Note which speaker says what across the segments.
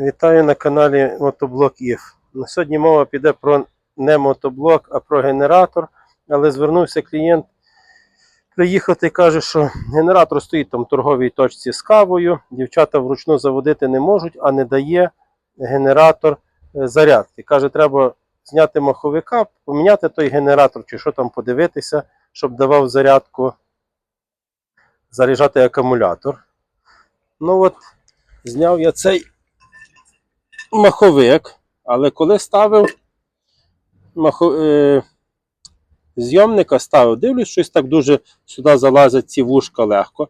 Speaker 1: Вітаю на каналі Мотоблок ІФ. Сьогодні мова піде про не мотоблок, а про генератор. Але звернувся клієнт приїхати і каже, що генератор стоїть там в торговій точці з кавою. Дівчата вручну заводити не можуть, а не дає генератор е, зарядки. Каже, треба зняти маховика, поміняти той генератор чи що там подивитися, щоб давав зарядку, заряджати акумулятор. Ну от, зняв я цей маховик, але коли ставив махо, е, зйомника ставив, дивлюсь, щось так дуже сюди залазять ці вушка легко.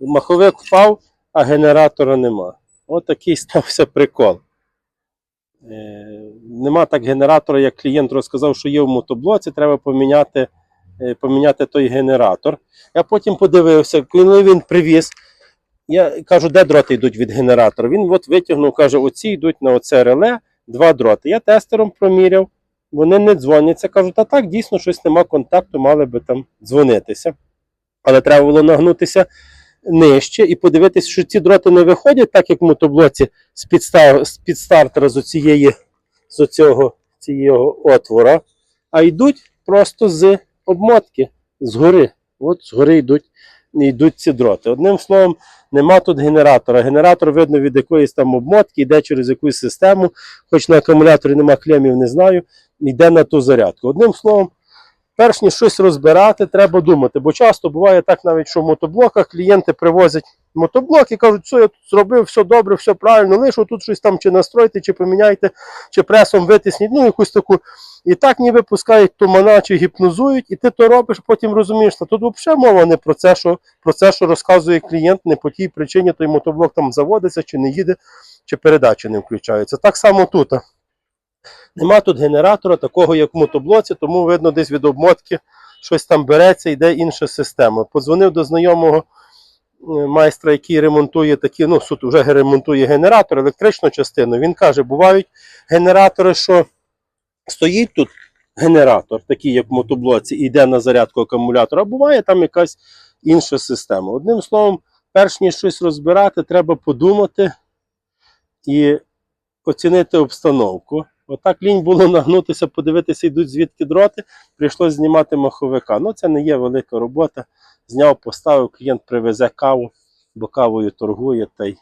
Speaker 1: Маховик впав, а генератора нема. От такий стався прикол. Е, нема так генератора, як клієнт розказав, що є в мотоблоці, треба поміняти, е, поміняти той генератор. Я потім подивився, коли він привіз. Я кажу, де дроти йдуть від генератора. Він от витягнув, каже, оці йдуть на оце реле, два дроти. Я тестером проміряв, вони не дзвоняться. Кажу, та так, дійсно, щось нема контакту, мали би там дзвонитися. Але треба було нагнутися нижче і подивитися, що ці дроти не виходять, так як в мотоблоці з підстав, з під стартера з оцієї, з оцього цього отвора, а йдуть просто з обмотки, згори. От згори йдуть, йдуть ці дроти. Одним словом, нема тут генератора. Генератор видно від якоїсь там обмотки, йде через якусь систему, хоч на акумуляторі нема клемів, не знаю, йде на ту зарядку. Одним словом, перш ніж щось розбирати, треба думати. Бо часто буває так, навіть що в мотоблоках клієнти привозять мотоблок і кажуть, що я тут зробив, все добре, все правильно, лише тут щось там чи настройте, чи поміняйте, чи пресом витисніть, ну якусь таку. І так ніби пускають тумана чи гіпнозують, і ти то робиш, потім розумієш, що тут взагалі мова не про це, що про це, що розказує клієнт, не по тій причині той мотоблок там заводиться, чи не їде, чи передача не включається. Так само тут. Нема тут генератора, такого як в мотоблоці, тому видно, десь від обмотки щось там береться, йде інша система. Подзвонив до знайомого е, майстра, який ремонтує такі, ну, суд вже ремонтує генератор, електричну частину. Він каже, бувають генератори, що стоїть тут генератор, такий як в мотоблоці, і йде на зарядку акумулятора, а буває там якась інша система. Одним словом, перш ніж щось розбирати, треба подумати і оцінити обстановку. Отак лінь було нагнутися, подивитися, йдуть звідки дроти. Прийшлося знімати маховика. Ну, це не є велика робота. Зняв, поставив, клієнт привезе каву, бо кавою торгує та й,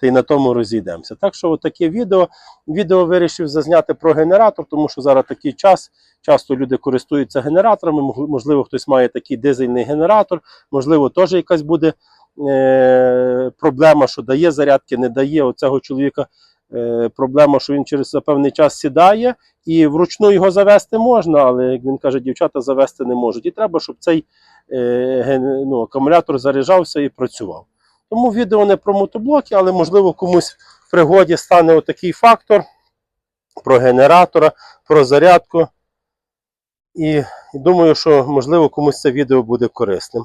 Speaker 1: та й на тому розійдемося. Так що, отаке відео. Відео вирішив зазняти про генератор, тому що зараз такий час. Часто люди користуються генераторами. Можливо, хтось має такий дизельний генератор, можливо, теж якась буде е- проблема, що дає зарядки, не дає. Оцього чоловіка проблема, що він через певний час сідає, і вручну його завести можна, але як він каже, дівчата завести не можуть. І треба, щоб цей е, ну, акумулятор заряджався і працював. Тому відео не про мотоблоки, але можливо комусь в пригоді стане отакий фактор про генератора, про зарядку. І думаю, що можливо комусь це відео буде корисним.